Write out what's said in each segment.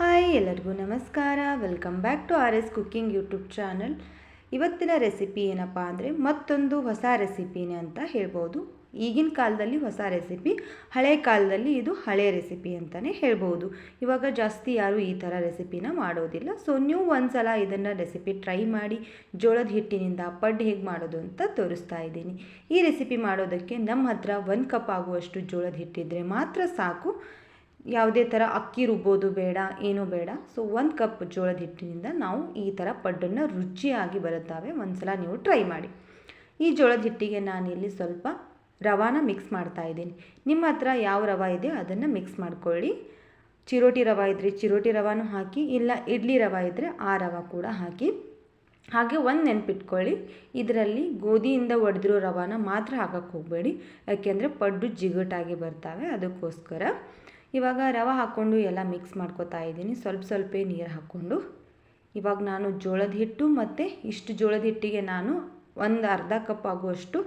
Hi, ಎಲ್ಲರಿಗೂ ನಮಸ್ಕಾರ. Welcome back to R S cooking YouTube channel ಇವತ್ತಿನ ರೆಸಿಪಿ ಏನಪ್ಪ ಅಂದರೆ ಮತ್ತೊಂದು ಹೊಸ ರೆಸಿಪಿನೇ ಅಂತ ಹೇಳ್ಬೋದು. ಈಗಿನ ಕಾಲದಲ್ಲಿ ಹೊಸ ರೆಸಿಪಿ ಹಳೆ ಕಾಲದಲ್ಲಿ ಇದು ಹಳೆ ರೆಸಿಪಿ ಅಂತಲೇ ಹೇಳ್ಬೋದು. ಇವಾಗ ಜಾಸ್ತಿ ಯಾರು ಈ ಥರ ರೆಸಿಪಿನ ಮಾಡೋದಿಲ್ಲ. ಸೊ ನೀವು ಒಂದ್ಸಲ ಇದನ್ನು ರೆಸಿಪಿ ಟ್ರೈ ಮಾಡಿ, ಜೋಳದ ಹಿಟ್ಟಿನಿಂದ ಪಡ್ಡು ಹೇಗೆ ಮಾಡೋದು ಅಂತ ತೋರಿಸ್ತಾ ಇದ್ದೀನಿ. ಈ ರೆಸಿಪಿ ಮಾಡೋದಕ್ಕೆ ನಮ್ಮ ಹತ್ರ ಒಂದು ಕಪ್ ಆಗುವಷ್ಟು ಜೋಳದ ಹಿಟ್ಟಿದ್ರೆ ಮಾತ್ರ ಸಾಕು. ಯಾವುದೇ ಥರ ಅಕ್ಕಿ ರುಬ್ಬೋದು ಬೇಡ, ಏನೂ ಬೇಡ. ಸೊ ಒಂದು ಕಪ್ ಜೋಳದ ಹಿಟ್ಟಿನಿಂದ ನಾವು ಈ ಥರ ಪಡ್ಡನ್ನು ರುಚಿಯಾಗಿ ಬರುತ್ತವೆ. ಒಂದ್ಸಲ ನೀವು ಟ್ರೈ ಮಾಡಿ. ಈ ಜೋಳದ ಹಿಟ್ಟಿಗೆ ನಾನಿಲ್ಲಿ ಸ್ವಲ್ಪ ರವಾನ ಮಿಕ್ಸ್ ಮಾಡ್ತಾ ಇದ್ದೀನಿ. ನಿಮ್ಮ ಹತ್ರ ಯಾವ ರವ ಇದೆ ಅದನ್ನು ಮಿಕ್ಸ್ ಮಾಡ್ಕೊಳ್ಳಿ. ಚಿರೋಟಿ ರವ ಇದ್ದರೆ ಚಿರೋಟಿ ರವಾನೂ ಹಾಕಿ, ಇಲ್ಲ ಇಡ್ಲಿ ರವ ಇದ್ದರೆ ಆ ರವ ಕೂಡ ಹಾಕಿ. ಹಾಗೆ ಒಂದು ನೆನ್ಪಿಟ್ಕೊಳ್ಳಿ. ಇದರಲ್ಲಿ ಗೋಧಿಯಿಂದ ಒಡೆದಿರೋ ರವಾನ ಮಾತ್ರ ಹಾಕಕ್ಕೆ ಹೋಗಬೇಡಿ. ಯಾಕೆಂದರೆ ಪಡ್ಡು ಜಿಗಟಾಗಿ ಬರ್ತವೆ, ಅದಕ್ಕೋಸ್ಕರ. ಇವಾಗ ರವೆ ಹಾಕ್ಕೊಂಡು ಎಲ್ಲ ಮಿಕ್ಸ್ ಮಾಡ್ಕೋತಾ ಇದ್ದೀನಿ. ಸ್ವಲ್ಪ ಸ್ವಲ್ಪ ನೀರು ಹಾಕ್ಕೊಂಡು. ಇವಾಗ ನಾನು ಜೋಳದ ಹಿಟ್ಟು ಮತ್ತು ಇಷ್ಟು ಜೋಳದ ಹಿಟ್ಟಿಗೆ ನಾನು ಒಂದು ಅರ್ಧ ಕಪ್ ಆಗುವಷ್ಟು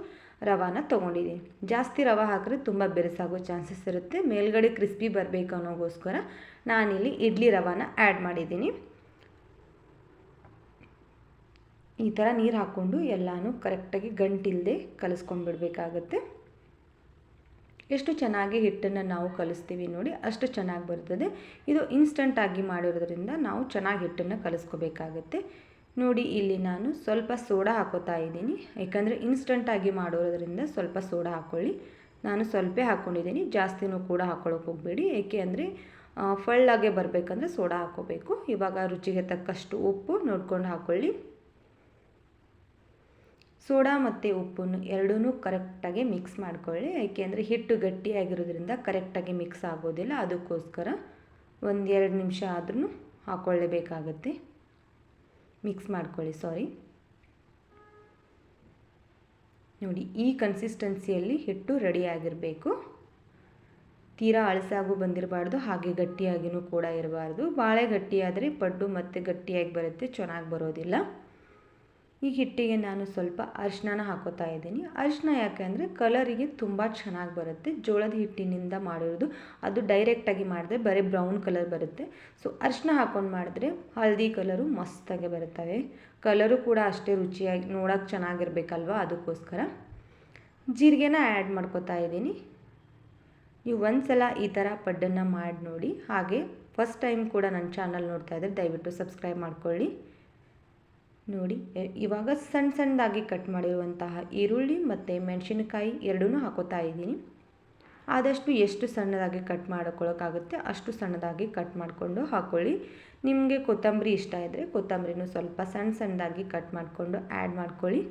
ರವಾನ ತೊಗೊಂಡಿದ್ದೀನಿ. ಜಾಸ್ತಿ ರವೆ ಹಾಕಿದ್ರೆ ತುಂಬ ಬೆರೆಸಾಗೋ ಚಾನ್ಸಸ್ ಇರುತ್ತೆ. ಮೇಲ್ಗಡೆ ಕ್ರಿಸ್ಪಿ ಬರಬೇಕು ಅನ್ನೋಗೋಸ್ಕರ ನಾನಿಲ್ಲಿ ಇಡ್ಲಿ ರವಾನ ಆ್ಯಡ್ ಮಾಡಿದ್ದೀನಿ. ಈ ಥರ ನೀರು ಹಾಕ್ಕೊಂಡು ಎಲ್ಲನೂ ಕರೆಕ್ಟಾಗಿ ಗಂಟಿಲ್ಲದೆ ಕಲಿಸ್ಕೊಂಡ್ಬಿಡ್ಬೇಕಾಗತ್ತೆ. ಎಷ್ಟು ಚೆನ್ನಾಗಿ ಹಿಟ್ಟನ್ನು ನಾವು ಕಲಿಸ್ತೀವಿ ನೋಡಿ, ಅಷ್ಟು ಚೆನ್ನಾಗಿ ಬರ್ತದೆ. ಇದು ಇನ್ಸ್ಟಂಟಾಗಿ ಮಾಡಿರೋದ್ರಿಂದ ನಾವು ಚೆನ್ನಾಗಿ ಹಿಟ್ಟನ್ನು ಕಲಿಸ್ಕೋಬೇಕಾಗತ್ತೆ. ನೋಡಿ, ಇಲ್ಲಿ ನಾನು ಸ್ವಲ್ಪ ಸೋಡಾ ಹಾಕೋತಾ ಇದ್ದೀನಿ. ಯಾಕಂದರೆ ಇನ್ಸ್ಟಂಟಾಗಿ ಮಾಡೋದ್ರಿಂದ ಸ್ವಲ್ಪ ಸೋಡಾ ಹಾಕ್ಕೊಳ್ಳಿ ನಾನು ಸ್ವಲ್ಪ ಹಾಕ್ಕೊಂಡಿದ್ದೀನಿ ಜಾಸ್ತಿನೂ ಕೂಡ ಹಾಕ್ಕೊಳ್ಳೋಕೆ ಹೋಗಬೇಡಿ. ಏಕೆ ಅಂದರೆ ಫಳ್ಳಾಗೆ ಬರಬೇಕಂದ್ರೆ ಸೋಡಾ ಹಾಕ್ಕೋಬೇಕು ಇವಾಗ ರುಚಿಗೆ ತಕ್ಕಷ್ಟು ಉಪ್ಪು ನೋಡ್ಕೊಂಡು ಹಾಕ್ಕೊಳ್ಳಿ ಸೋಡಾ ಮತ್ತು ಉಪ್ಪನ್ನು ಎರಡೂ ಕರೆಕ್ಟಾಗಿ ಮಿಕ್ಸ್ ಮಾಡ್ಕೊಳ್ಳಿ. ಏಕೆಂದರೆ ಹಿಟ್ಟು ಗಟ್ಟಿಯಾಗಿರೋದ್ರಿಂದ ಕರೆಕ್ಟಾಗಿ ಮಿಕ್ಸ್ ಆಗೋದಿಲ್ಲ. ಅದಕ್ಕೋಸ್ಕರ ಒಂದು ಎರಡು ನಿಮಿಷ ಆದ್ರೂ ಹಾಕ್ಕೊಳ್ಳೇಬೇಕಾಗತ್ತೆ ಮಿಕ್ಸ್ ಮಾಡ್ಕೊಳ್ಳಿ. ಸಾರಿ. ನೋಡಿ, ಈ ಕನ್ಸಿಸ್ಟೆನ್ಸಿಯಲ್ಲಿ ಹಿಟ್ಟು ರೆಡಿಯಾಗಿರಬೇಕು. ತೀರಾ ಅಳಸಾಗೂ ಬಂದಿರಬಾರ್ದು, ಹಾಗೆ ಗಟ್ಟಿಯಾಗಿಯೂ ಕೂಡ ಇರಬಾರ್ದು. ಬಾಳೆ ಗಟ್ಟಿಯಾದರೆ ಪಡ್ಡು ಮತ್ತೆ ಗಟ್ಟಿಯಾಗಿ ಬರುತ್ತೆ, ಚೆನ್ನಾಗಿ ಬರೋದಿಲ್ಲ. ಈ ಹಿಟ್ಟಿಗೆ ನಾನು ಸ್ವಲ್ಪ ಅರಿಶಿನ ಹಾಕೋತಾ ಇದ್ದೀನಿ. ಅರಿಶಿನ ಯಾಕೆ ಅಂದರೆ ಕಲರಿಗೆ ತುಂಬ ಚೆನ್ನಾಗಿ ಬರುತ್ತೆ. ಜೋಳದ ಹಿಟ್ಟಿನಿಂದ ಮಾಡಿರೋದು. ಅದು ಡೈರೆಕ್ಟಾಗಿ ಮಾಡಿದ್ರೆ ಬರೀ ಬ್ರೌನ್ ಕಲರ್ ಬರುತ್ತೆ. ಸೊ ಅರಿಶಿನ ಹಾಕೊಂಡು ಮಾಡಿದ್ರೆ ಹಳದಿ ಕಲರು ಮಸ್ತಾಗಿ ಬರುತ್ತವೆ. ಕಲರು ಕೂಡ ಅಷ್ಟೇ ರುಚಿಯಾಗಿ ನೋಡೋಕೆ ಚೆನ್ನಾಗಿರ್ಬೇಕಲ್ವ ಅದಕ್ಕೋಸ್ಕರ. ಜೀರಿಗೆನ ಆ್ಯಡ್ ಮಾಡ್ಕೋತಾ ಇದ್ದೀನಿ. ನೀವು ಒಂದು ಸಲ ಈ ಥರ ಪಡ್ಡನ್ನು ಮಾಡಿ ನೋಡಿ. ಹಾಗೆ ಫಸ್ಟ್ ಟೈಮ್ ಕೂಡ ನನ್ನ ಚಾನಲ್ ನೋಡ್ತಾ ಇದ್ದರೆ ದಯವಿಟ್ಟು ಸಬ್ಸ್ಕ್ರೈಬ್ ಮಾಡ್ಕೊಳ್ಳಿ. ನೋಡಿ ಇವಾಗ ಸಣ್ಣ ಸಣ್ಣದಾಗಿ ಕಟ್ ಮಾಡಿರುವಂತಹ ಈರುಳ್ಳಿ ಮತ್ತು ಮೆಣಸಿನಕಾಯಿ ಎರಡೂ ಹಾಕೋತಾ ಇದ್ದೀನಿ. ಆದಷ್ಟು ಎಷ್ಟು ಸಣ್ಣದಾಗಿ ಕಟ್ ಮಾಡ್ಕೊಳ್ಳೋಕ್ಕಾಗುತ್ತೆ ಅಷ್ಟು ಸಣ್ಣದಾಗಿ ಕಟ್ ಮಾಡಿಕೊಂಡು ಹಾಕ್ಕೊಳ್ಳಿ ನಿಮಗೆ ಕೊತ್ತಂಬರಿ ಇಷ್ಟ ಇದ್ದರೆ ಕೊತ್ತಂಬರಿನೂ ಸ್ವಲ್ಪ ಸಣ್ಣ ಸಣ್ಣದಾಗಿ ಕಟ್ ಮಾಡಿಕೊಂಡು ಆ್ಯಡ್ ಮಾಡ್ಕೊಳ್ಳಿ.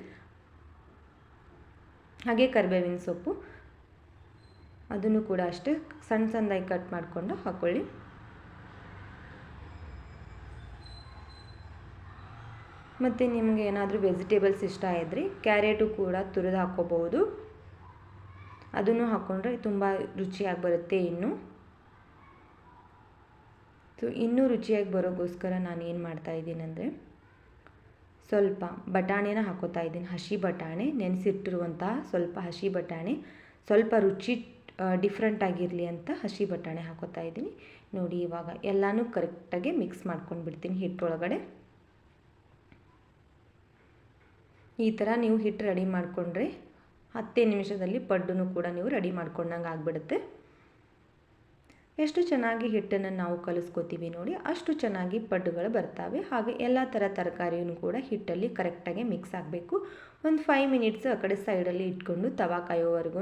ಹಾಗೆ ಕರಿಬೇವಿನ ಸೊಪ್ಪು, ಅದನ್ನು ಕೂಡ ಅಷ್ಟೇ ಸಣ್ಣ ಸಣ್ಣದಾಗಿ ಕಟ್ ಮಾಡಿಕೊಂಡು ಹಾಕ್ಕೊಳ್ಳಿ ಮತ್ತು ನಿಮಗೆ ಏನಾದರೂ ವೆಜಿಟೇಬಲ್ಸ್ ಇಷ್ಟ ಇದ್ದರೆ ಕ್ಯಾರೆಟು ಕೂಡ ತುರಿದು ಹಾಕ್ಕೋಬಹುದು. ಅದನ್ನು ಹಾಕ್ಕೊಂಡ್ರೆ ತುಂಬ ರುಚಿಯಾಗಿ ಬರುತ್ತೆ ಇನ್ನು. ಸೊ, ಇನ್ನೂ ರುಚಿಯಾಗಿ ಬರೋಗೋಸ್ಕರ ನಾನು ಏನು ಮಾಡ್ತಾಯಿದ್ದೀನಿ ಅಂದರೆ ಸ್ವಲ್ಪ ಬಟಾಣಿನ ಹಾಕೋತಾ ಇದ್ದೀನಿ. ಹಸಿ ಬಟಾಣಿ ನೆನೆಸಿಟ್ಟಿರುವಂತಹ ಸ್ವಲ್ಪ ಹಸಿ ಬಟಾಣಿ, ಸ್ವಲ್ಪ ರುಚಿ ಡಿಫ್ರೆಂಟ್ ಆಗಿರಲಿ ಅಂತ ಹಸಿ ಬಟಾಣಿ ಹಾಕೋತಾ ಇದ್ದೀನಿ. ನೋಡಿ ಇವಾಗ ಎಲ್ಲನೂ ಕರೆಕ್ಟಾಗಿ ಮಿಕ್ಸ್ ಮಾಡ್ಕೊಂಡು ಬಿಡ್ತೀನಿ ಹಿಟ್ಟೊಳಗಡೆ. ಈ ಥರ ನೀವು ಹಿಟ್ಟು ರೆಡಿ ಮಾಡಿಕೊಂಡ್ರೆ ಹತ್ತೇ ನಿಮಿಷದಲ್ಲಿ ಪಡ್ಡು ಕೂಡ ನೀವು ರೆಡಿ ಮಾಡ್ಕೊಂಡಂಗೆ ಆಗಿಬಿಡುತ್ತೆ. ಎಷ್ಟು ಚೆನ್ನಾಗಿ ಹಿಟ್ಟನ್ನು ನಾವು ಕಲಿಸ್ಕೋತೀವಿ ನೋಡಿ, ಅಷ್ಟು ಚೆನ್ನಾಗಿ ಪಡ್ಡುಗಳು ಬರ್ತವೆ. ಹಾಗೆ ಎಲ್ಲ ಥರ ತರಕಾರಿಯೂ ಕೂಡ ಹಿಟ್ಟಲ್ಲಿ ಕರೆಕ್ಟಾಗಿ ಮಿಕ್ಸ್ ಆಗಬೇಕು. ಒಂದು ಫೈವ್ ಮಿನಿಟ್ಸ್ ಆ ಕಡೆ ಸೈಡಲ್ಲಿ ಇಟ್ಕೊಂಡು ತವಾ ಕಾಯೋವರೆಗೂ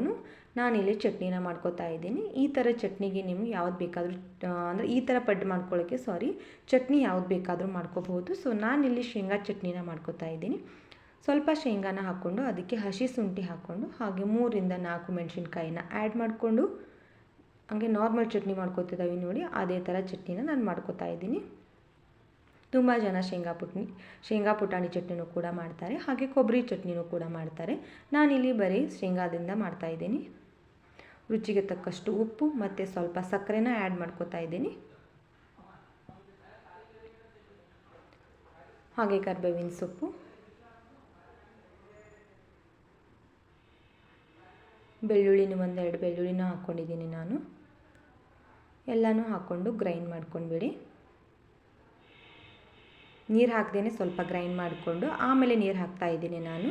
ನಾನಿಲ್ಲಿ ಚಟ್ನಿನ ಮಾಡ್ಕೋತಾ ಇದ್ದೀನಿ. ಈ ಥರ ಚಟ್ನಿಗೆ ನೀವು ಯಾವ್ದು ಬೇಕಾದರೂ ಅಂದರೆ ಈ ಥರ ಪಡ್ಡು ಮಾಡ್ಕೊಳ್ಳೋಕ್ಕೆ ಸಾರಿ ಚಟ್ನಿ ಯಾವ್ದು ಬೇಕಾದರೂ ಮಾಡ್ಕೋಬಹುದು ಸೊ ನಾನಿಲ್ಲಿ ಶೇಂಗಾ ಚಟ್ನಿನ ಮಾಡ್ಕೋತಾ ಇದ್ದೀನಿ. ಸ್ವಲ್ಪ ಶೇಂಗಾನ ಹಾಕ್ಕೊಂಡು ಅದಕ್ಕೆ ಹಸಿ ಶುಂಠಿ ಹಾಕ್ಕೊಂಡು ಹಾಗೆ ಮೂರಿಂದ ನಾಲ್ಕು ಮೆಣಸಿನ್ಕಾಯಿನ ಆ್ಯಡ್ ಮಾಡಿಕೊಂಡು ಹಾಗೆ ನಾರ್ಮಲ್ ಚಟ್ನಿ ಮಾಡ್ಕೊತಿದ್ದಾವೆ ನೋಡಿ, ಅದೇ ಥರ ಚಟ್ನಿನ ನಾನು ಮಾಡ್ಕೋತಾ ಇದ್ದೀನಿ. ತುಂಬ ಜನ ಶೇಂಗಾ ಪುಟ್ನಿ, ಶೇಂಗಾ ಪುಟಾಣಿ ಚಟ್ನಿನೂ ಕೂಡ ಮಾಡ್ತಾರೆ, ಹಾಗೆ ಕೊಬ್ಬರಿ ಚಟ್ನಿನೂ ಕೂಡ ಮಾಡ್ತಾರೆ. ನಾನಿಲ್ಲಿ ಬರೀ ಶೇಂಗಾದಿಂದ ಮಾಡ್ತಾಯಿದ್ದೀನಿ ರುಚಿಗೆ ತಕ್ಕಷ್ಟು ಉಪ್ಪು ಮತ್ತು ಸ್ವಲ್ಪ ಸಕ್ಕರೆನ ಆ್ಯಡ್ ಮಾಡ್ಕೋತಾ ಇದ್ದೀನಿ. ಹಾಗೆ ಕರ್ಬೇವಿನ ಸೊಪ್ಪು. ಬೆಳ್ಳುಳ್ಳಿನೂ ಒಂದೆರಡು ಬೆಳ್ಳುಳ್ಳಿನೂ ಹಾಕ್ಕೊಂಡಿದ್ದೀನಿ ನಾನು. ಎಲ್ಲನೂ ಹಾಕ್ಕೊಂಡು ಗ್ರೈಂಡ್ ಮಾಡ್ಕೊಂಡ್ಬಿಡಿ. ನೀರು ಹಾಕ್ದೇ ಸ್ವಲ್ಪ ಗ್ರೈಂಡ್ ಮಾಡಿಕೊಂಡು, ಆಮೇಲೆ ನೀರು ಹಾಕ್ತಾ ಇದ್ದೀನಿ ನಾನು.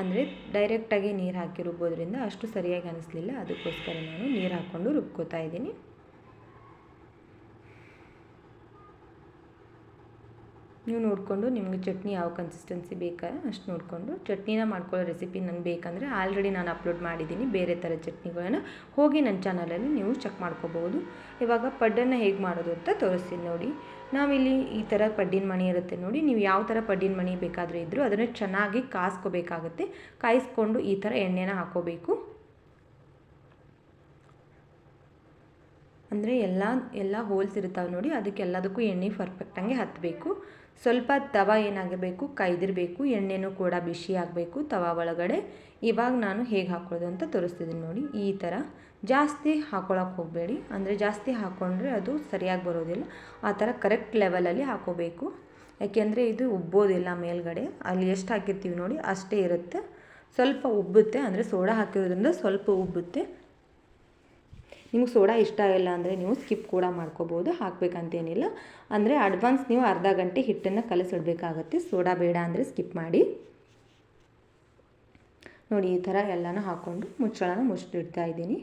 ಅಂದರೆ ಡೈರೆಕ್ಟಾಗಿ ನೀರು ಹಾಕಿ ರುಬ್ಬೋದ್ರಿಂದ ಅಷ್ಟು ಸರಿಯಾಗಿ ಅನಿಸ್ಲಿಲ್ಲ, ಅದಕ್ಕೋಸ್ಕರ ನಾನು ನೀರು ಹಾಕ್ಕೊಂಡು ರುಬ್ಕೋತಾ ಇದ್ದೀನಿ. ನೀವು ನೋಡಿಕೊಂಡು ನಿಮಗೆ ಚಟ್ನಿ ಯಾವ ಕನ್ಸಿಸ್ಟೆನ್ಸಿ ಬೇಕಾ ಅಷ್ಟು ನೋಡಿಕೊಂಡು ಚಟ್ನಿನ ಮಾಡ್ಕೊಳ್ಳೋ ರೆಸಿಪಿ ನನಗೆ ಬೇಕಂದರೆ ಆಲ್ರೆಡಿ ನಾನು ಅಪ್ಲೋಡ್ ಮಾಡಿದ್ದೀನಿ ಬೇರೆ ಥರ ಚಟ್ನಿಗಳನ್ನು. ಹೋಗಿ ನನ್ನ ಚಾನಲಲ್ಲಿ ನೀವು ಚೆಕ್ ಮಾಡ್ಕೋಬೋದು. ಇವಾಗ ಪಡ್ಡನ್ನು ಹೇಗೆ ಮಾಡೋದು ಅಂತ ತೋರಿಸ್ತೀನಿ ನೋಡಿ. ನಾವಿಲ್ಲಿ ಈ ಥರ ಪಡ್ಡಿನ ಮಣಿ ಇರುತ್ತೆ ನೋಡಿ. ನೀವು ಯಾವ ಥರ ಪಡ್ಡಿನ ಮಣಿ ಬೇಕಾದರೂ ಇದ್ದರೂ ಅದನ್ನು ಚೆನ್ನಾಗಿ ಕಾಸ್ಕೋಬೇಕಾಗುತ್ತೆ. ಕಾಯಿಸ್ಕೊಂಡು ಈ ಥರ ಎಣ್ಣೆನ ಹಾಕೋಬೇಕು. ಅಂದರೆ ಎಲ್ಲ ಎಲ್ಲ ಹೋಲ್ಸ್ ಇರ್ತಾವೆ ನೋಡಿ. ಅದಕ್ಕೆಲ್ಲದಕ್ಕೂ ಎಣ್ಣೆ ಪರ್ಫೆಕ್ಟಾಗಿ ಹತ್ತಬೇಕು ಸ್ವಲ್ಪ ತವ ಏನಾಗಿರಬೇಕು ಕೈದಿರಬೇಕು ಎಣ್ಣೆನೂ ಕೂಡ ಬಿಸಿ ಆಗಬೇಕು. ತವ ಒಳಗಡೆ. ಇವಾಗ ನಾನು ಹೇಗೆ ಹಾಕೊಳ್ಳೋದು ಅಂತ ತೋರಿಸ್ತಿದ್ದೀನಿ ನೋಡಿ. ಈ ಥರ ಜಾಸ್ತಿ ಹಾಕೊಳಕ್ಕೆ ಹೋಗಬೇಡಿ. ಅಂದರೆ ಜಾಸ್ತಿ ಹಾಕ್ಕೊಂಡ್ರೆ ಅದು ಸರಿಯಾಗಿ ಬರೋದಿಲ್ಲ. ಆ ಥರ ಕರೆಕ್ಟ್ ಲೆವೆಲಲ್ಲಿ ಹಾಕೋಬೇಕು. ಯಾಕೆಂದರೆ ಇದು ಉಬ್ಬೋದಿಲ್ಲ ಮೇಲ್ಗಡೆ. ಅಲ್ಲಿ ಎಷ್ಟು ಹಾಕಿರ್ತೀವಿ ನೋಡಿ, ಅಷ್ಟೇ ಇರುತ್ತೆ. ಸ್ವಲ್ಪ ಉಬ್ಬುತ್ತೆ. ಅಂದರೆ ಸೋಡಾ ಹಾಕಿರೋದ್ರಿಂದ ಸ್ವಲ್ಪ ಉಬ್ಬುತ್ತೆ. ನಿಮಗೆ ಸೋಡಾ ಇಷ್ಟ ಇಲ್ಲ ಅಂದರೆ ನೀವು ಸ್ಕಿಪ್ ಕೂಡ ಮಾಡ್ಕೋಬೋದು, ಹಾಕಬೇಕಂತೇನಿಲ್ಲ. ಅಂದರೆ ಅಡ್ವಾನ್ಸ್ ನೀವು ಅರ್ಧ ಗಂಟೆ ಹಿಟ್ಟನ್ನು ಕಲಸಿಡ್ಬೇಕಾಗತ್ತೆ. ಸೋಡಾ ಬೇಡ ಅಂದರೆ ಸ್ಕಿಪ್ ಮಾಡಿ. ನೋಡಿ, ಈ ಥರ ಎಲ್ಲನೂ ಹಾಕ್ಕೊಂಡು ಮುಚ್ಚಳನ ಮುಚ್ಚಿಡ್ತಾ ಇದ್ದೀನಿ.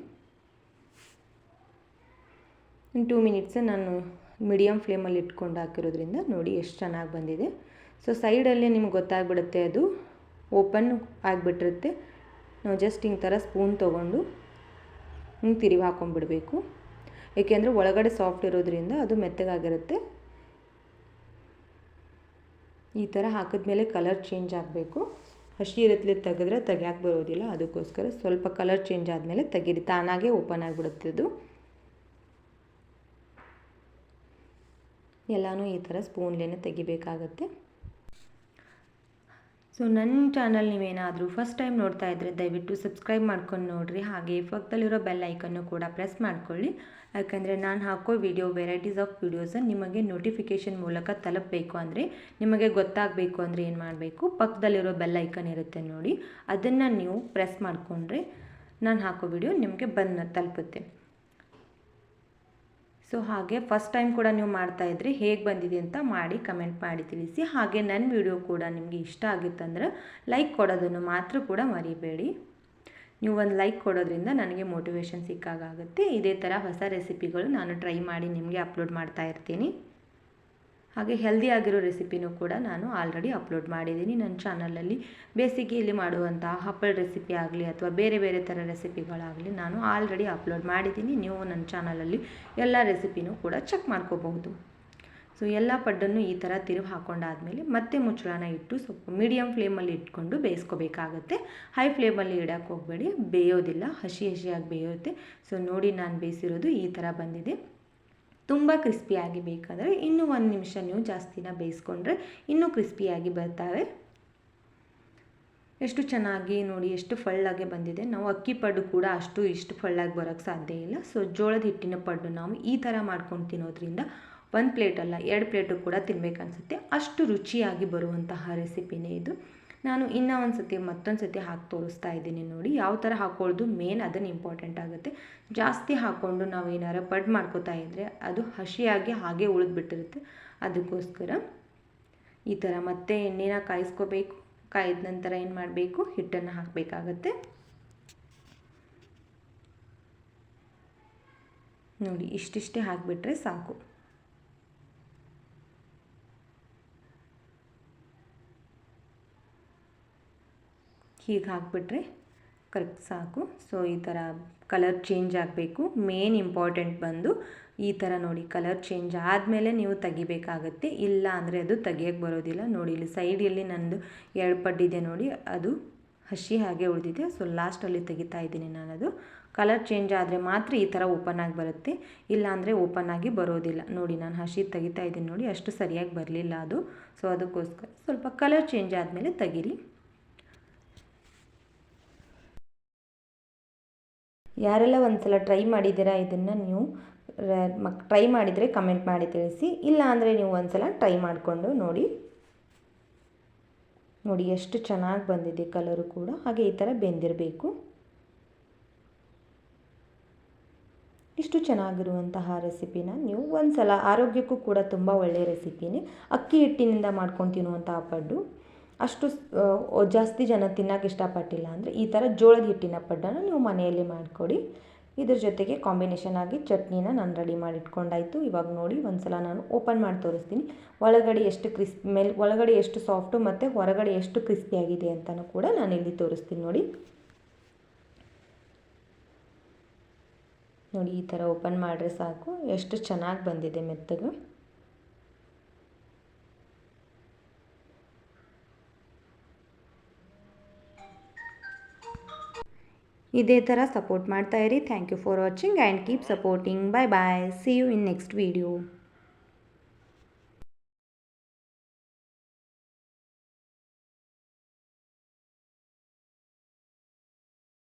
ಇನ್ನು ಟೂ ಮಿನಿಟ್ಸ್ ನಾನು ಮೀಡಿಯಮ್ ಫ್ಲೇಮಲ್ಲಿ ಇಟ್ಕೊಂಡು ಹಾಕಿರೋದ್ರಿಂದ ನೋಡಿ ಎಷ್ಟು ಚೆನ್ನಾಗಿ ಬಂದಿದೆ. ಸೊ ಸೈಡಲ್ಲೇ ನಿಮ್ಗೆ ಗೊತ್ತಾಗ್ಬಿಡುತ್ತೆ ಅದು. ಓಪನ್ ಆಗಿಬಿಟ್ಟಿರುತ್ತೆ. ನಾವು ಜಸ್ಟ್ ಹಿಂಗೆ ಥರ ಸ್ಪೂನ್ ತೊಗೊಂಡು ಹಿಂಗೆ ತಿರುವಿ ಹಾಕೊಂಡ್ಬಿಡಬೇಕು. ಏಕೆಂದರೆ ಒಳಗಡೆ ಸಾಫ್ಟ್ ಇರೋದ್ರಿಂದ ಅದು ಮೆತ್ತಗಾಗಿರುತ್ತೆ. ಈ ಥರ ಹಾಕಿದ್ಮೇಲೆ ಕಲರ್ ಚೇಂಜ್ ಆಗಬೇಕು. ಹಸಿ ಇರತ್ಲೆ ತೆಗೆದ್ರೆ ತೆಗಿಯಕ್ಕೆ ಬರೋದಿಲ್ಲ, ಅದಕ್ಕೋಸ್ಕರ ಸ್ವಲ್ಪ ಕಲರ್ ಚೇಂಜ್ ಆದಮೇಲೆ ತೆಗೀರಿ. ತಾನಾಗೆ ಓಪನ್ ಆಗಿಬಿಡುತ್ತೆ ಅದು. ಎಲ್ಲನೂ ಈ ಥರ ಸ್ಪೂನ್ಲೇನೆ ತೆಗಿಬೇಕಾಗತ್ತೆ. ಸೊ ನನ್ನ ಚಾನಲ್ ನೀವೇನಾದರೂ ಫಸ್ಟ್ ಟೈಮ್ ನೋಡ್ತಾ ಇದ್ದರೆ ದಯವಿಟ್ಟು ಸಬ್ಸ್ಕ್ರೈಬ್ ಮಾಡ್ಕೊಂಡು ನೋಡಿರಿ. ಹಾಗೆ ಪಕ್ಕದಲ್ಲಿರೋ ಬೆಲ್ ಐಕನ್ನು ಕೂಡ ಪ್ರೆಸ್ ಮಾಡ್ಕೊಳ್ಳಿ. ಯಾಕಂದರೆ ನಾನು ಹಾಕೋ ವಿಡಿಯೋ ವೆರೈಟೀಸ್ ಆಫ್ ವಿಡಿಯೋಸ್ ನಿಮಗೆ ನೋಟಿಫಿಕೇಷನ್ ಮೂಲಕ ತಲುಪಬೇಕು ಅಂದರೆ, ನಿಮಗೆ ಗೊತ್ತಾಗಬೇಕು ಅಂದರೆ ಏನು ಮಾಡಬೇಕು? ಪಕ್ಕದಲ್ಲಿರೋ ಬೆಲ್ ಐಕನ್ ಇರುತ್ತೆ ನೋಡಿ. ಅದನ್ನು ನೀವು ಪ್ರೆಸ್ ಮಾಡಿಕೊಂಡ್ರೆ ನಾನು ಹಾಕೋ ವಿಡಿಯೋ ನಿಮಗೆ ಬಂದು ತಲುಪುತ್ತೆ. ಸೊ ಹಾಗೆ ಫಸ್ಟ್ ಟೈಮ್ ಕೂಡ ನೀವು ಮಾಡ್ತಾ ಇದ್ರಿ, ಹೇಗೆ ಬಂದಿದೆ ಅಂತ ಮಾಡಿ ಕಮೆಂಟ್ ಮಾಡಿ ತಿಳಿಸಿ. ಹಾಗೆ ನನ್ನ ವಿಡಿಯೋ ಕೂಡ ನಿಮಗೆ ಇಷ್ಟ ಆಗಿತ್ತಂದ್ರೆ ಲೈಕ್ ಕೊಡೋದನ್ನು ಮಾತ್ರ ಕೂಡ ಮರಿಬೇಡಿ. ನೀವು ಒಂದು ಲೈಕ್ ಕೊಡೋದ್ರಿಂದ ನನಗೆ ಮೋಟಿವೇಶನ್ ಸಿಕ್ಕಾಗುತ್ತೆ ಇದೇ ಥರ ಹೊಸ ರೆಸಿಪಿಗಳು ನಾನು ಟ್ರೈ ಮಾಡಿ ನಿಮಗೆ ಅಪ್ಲೋಡ್ ಮಾಡ್ತಾ ಇರ್ತೀನಿ. ಹಾಗೆ ಹೆಲ್ದಿ ಆಗಿರೋ ರೆಸಿಪಿನೂ ಕೂಡ ನಾನು ಆಲ್ರೆಡಿ ಅಪ್ಲೋಡ್ ಮಾಡಿದ್ದೀನಿ. ನನ್ನ ಚಾನಲಲ್ಲಿ ಬೇಸಿಗೆಯಲ್ಲಿ ಮಾಡುವಂಥ ಹಪ್ಪಳ ರೆಸಿಪಿ ಆಗಲಿ ಅಥವಾ ಬೇರೆ ಬೇರೆ ಥರ ರೆಸಿಪಿಗಳಾಗಲಿ ನಾನು ಆಲ್ರೆಡಿ ಅಪ್ಲೋಡ್ ಮಾಡಿದ್ದೀನಿ. ನೀವು ನನ್ನ ಚಾನಲಲ್ಲಿ ಎಲ್ಲ ರೆಸಿಪಿನೂ ಕೂಡ ಚೆಕ್ ಮಾಡ್ಕೋಬಹುದು. ಸೊ ಎಲ್ಲ ಪಡ್ಡನ್ನು ಈ ಥರ ತಿರುವು ಹಾಕೊಂಡಾದಮೇಲೆ ಮತ್ತೆ ಮುಚ್ಚಳನ ಇಟ್ಟು ಸ್ವಲ್ಪ ಮೀಡಿಯಮ್ ಫ್ಲೇಮಲ್ಲಿ ಇಟ್ಕೊಂಡು ಬೇಯಿಸ್ಕೋಬೇಕಾಗತ್ತೆ. ಹೈ ಫ್ಲೇಮಲ್ಲಿ ಇಡೋಕ್ಕೆ ಹೋಗಬೇಡಿ. ಬೇಯೋದಿಲ್ಲ. ಹಸಿ ಹಸಿಯಾಗಿ ಬೇಯುತ್ತೆ. ಸೊ ನೋಡಿ ನಾನು ಬೇಯಿಸಿರೋದು ಈ ಥರ ಬಂದಿದೆ. ತುಂಬ ಕ್ರಿಸ್ಪಿಯಾಗಿ ಬೇಕಾದರೆ ಇನ್ನೂ ಒಂದು ನಿಮಿಷ ನೀವು ಜಾಸ್ತಿನ ಬೇಯಿಸ್ಕೊಂಡ್ರೆ ಇನ್ನೂ ಕ್ರಿಸ್ಪಿಯಾಗಿ ಬರ್ತವೆ. ಎಷ್ಟು ಚೆನ್ನಾಗಿ ನೋಡಿ ಎಷ್ಟು ಫಳ್ಳಾಗೆ ಬಂದಿದೆ. ನಾವು ಅಕ್ಕಿ ಪಡ್ಡು ಕೂಡ ಅಷ್ಟು ಇಷ್ಟು ಫಳ್ಳಾಗಿ ಬರೋಕ್ಕೆ ಸಾಧ್ಯ ಇಲ್ಲ. ಸೊ ಜೋಳದ ಹಿಟ್ಟಿನ ಪಡ್ಡು ನಾವು ಈ ಥರ ಮಾಡ್ಕೊಂಡು ತಿನ್ನೋದ್ರಿಂದ ಒಂದು ಪ್ಲೇಟಲ್ಲ ಎರಡು ಪ್ಲೇಟು ಕೂಡ ತಿನ್ಬೇಕನ್ಸುತ್ತೆ. ಅಷ್ಟು ರುಚಿಯಾಗಿ ಬರುವಂತಹ ರೆಸಿಪಿನೇ ಇದು. ನಾನು ಇನ್ನೂ ಒಂದು ಸತಿ ಮತ್ತೊಂದು ಸತಿ ಹಾಕಿ ತೋರಿಸ್ತಾ ಇದ್ದೀನಿ ನೋಡಿ. ಯಾವ ಥರ ಹಾಕೊಳ್ಳೋದು ಮೇನ್ ಅದನ್ನು ಇಂಪಾರ್ಟೆಂಟ್ ಆಗುತ್ತೆ. ಜಾಸ್ತಿ ಹಾಕ್ಕೊಂಡು ನಾವು ಏನಾರು ಪಡ್ ಮಾಡ್ಕೋತಾ ಇದ್ದರೆ ಅದು ಹಸಿಯಾಗಿ ಹಾಗೆ ಉಳಿದ್ಬಿಟ್ಟಿರುತ್ತೆ. ಅದಕ್ಕೋಸ್ಕರ ಈ ಥರ ಮತ್ತೆ ಎಣ್ಣೆನ ಕಾಯಿಸ್ಕೋಬೇಕು. ಕಾಯ್ದ ನಂತರ ಏನು ಮಾಡಬೇಕು? ಹಿಟ್ಟನ್ನು ಹಾಕಬೇಕಾಗತ್ತೆ. ನೋಡಿ, ಇಷ್ಟಿಷ್ಟೇ ಹಾಕಿಬಿಟ್ರೆ ಸಾಕು. ಹೀಗೆ ಹಾಕಿಬಿಟ್ರೆ ಕರೆಕ್ಟ್ ಸಾಕು. ಸೊ ಈ ಥರ ಕಲರ್ ಚೇಂಜ್ ಆಗಬೇಕು. ಮೇನ್ ಇಂಪಾರ್ಟೆಂಟ್ ಬಂದು ಈ ಥರ ನೋಡಿ ಕಲರ್ ಚೇಂಜ್ ಆದಮೇಲೆ ನೀವು ತೆಗಿಬೇಕಾಗತ್ತೆ. ಇಲ್ಲ ಅಂದರೆ ಅದು ತೆಗಿಯೋಕ್ಕೆ ಬರೋದಿಲ್ಲ. ನೋಡಿ ಇಲ್ಲಿ ಸೈಡಲ್ಲಿ ನಂದು ಎರಡು ಪಡ್ಡಿದೆ ನೋಡಿ, ಅದು ಹಸಿ ಹಾಗೆ ಉಳಿದಿದೆ. ಸೊ ಲಾಸ್ಟಲ್ಲಿ ತೆಗಿತಾ ಇದ್ದೀನಿ ನಾನದು. ಕಲರ್ ಚೇಂಜ್ ಆದರೆ ಮಾತ್ರ ಈ ಥರ ಓಪನ್ ಆಗಿ ಬರುತ್ತೆ. ಇಲ್ಲ ಅಂದರೆ ಓಪನ್ ಆಗಿ ಬರೋದಿಲ್ಲ. ನೋಡಿ, ನಾನು ಹಸಿ ತೆಗಿತಾ ಇದ್ದೀನಿ ನೋಡಿ, ಅಷ್ಟು ಸರಿಯಾಗಿ ಬರಲಿಲ್ಲ ಅದು. ಸೊ ಅದಕ್ಕೋಸ್ಕರ ಸ್ವಲ್ಪ ಕಲರ್ ಚೇಂಜ್ ಆದಮೇಲೆ ತೆಗೀರಿ. ಯಾರೆಲ್ಲ ಒಂದು ಸಲ ಟ್ರೈ ಮಾಡಿದ್ದೀರಾ ಇದನ್ನು ನೀವು ಮಕ್ ಟ್ರೈ ಮಾಡಿದರೆ ಕಮೆಂಟ್ ಮಾಡಿ ತಿಳಿಸಿ, ಇಲ್ಲ ಅಂದರೆ ನೀವು ಒಂದು ಸಲ ಟ್ರೈ ಮಾಡಿಕೊಂಡು ನೋಡಿ. ನೋಡಿ ಎಷ್ಟು ಚೆನ್ನಾಗಿ ಬಂದಿದೆ ಕಲರು ಕೂಡ, ಹಾಗೆ ಈ ಥರ ಬೆಂದಿರಬೇಕು. ಇಷ್ಟು ಚೆನ್ನಾಗಿರುವಂತಹ ರೆಸಿಪಿನ ನೀವು ಒಂದು ಸಲ ಆರೋಗ್ಯಕ್ಕೂ ಕೂಡ ತುಂಬ ಒಳ್ಳೆಯ ರೆಸಿಪಿನೇ ಅಕ್ಕಿ ಹಿಟ್ಟಿನಿಂದ ಮಾಡ್ಕೊಂಡು ತಿನ್ನುವಂತಹ ಪಡ್ಡು. ಅಷ್ಟು ಜಾಸ್ತಿ ಜನ ತಿನ್ನೋಕೆ ಇಷ್ಟಪಟ್ಟಿಲ್ಲ ಅಂದರೆ ಈ ಥರ ಜೋಳದ ಹಿಟ್ಟಿನ ಪಡ್ಡನ ನೀವು ಮನೆಯಲ್ಲಿ ಮಾಡಿಕೊಡಿ. ಇದ್ರ ಜೊತೆಗೆ ಕಾಂಬಿನೇಷನ್ ಆಗಿ ಚಟ್ನಿನ ನಾನು ರೆಡಿ ಮಾಡಿ ಇಟ್ಕೊಂಡಾಯಿತು ಇವಾಗ ನೋಡಿ ಒಂದು ಸಲ ನಾನು ಓಪನ್ ಮಾಡಿ ತೋರಿಸ್ತೀನಿ. ಒಳಗಡೆ ಎಷ್ಟು ಕ್ರಿಸ್ಪ್ ಮೇಲೆ, ಒಳಗಡೆ ಎಷ್ಟು ಸಾಫ್ಟು ಮತ್ತು ಹೊರಗಡೆ ಎಷ್ಟು ಕ್ರಿಸ್ಪಿಯಾಗಿದೆ ಅಂತಲೂ ಕೂಡ ನಾನು ಇಲ್ಲಿ ತೋರಿಸ್ತೀನಿ ನೋಡಿ. ನೋಡಿ ಈ ಥರ ಓಪನ್ ಮಾಡಿದ್ರೆ ಸಾಕು. ಎಷ್ಟು ಚೆನ್ನಾಗಿ ಬಂದಿದೆ ಮೆತ್ತಗೆ. ಇದೇ ಥರ ಸಪೋರ್ಟ್ ಮಾಡ್ತಾ ಇರಿ. Thank you for watching and keep supporting bye bye see you in next video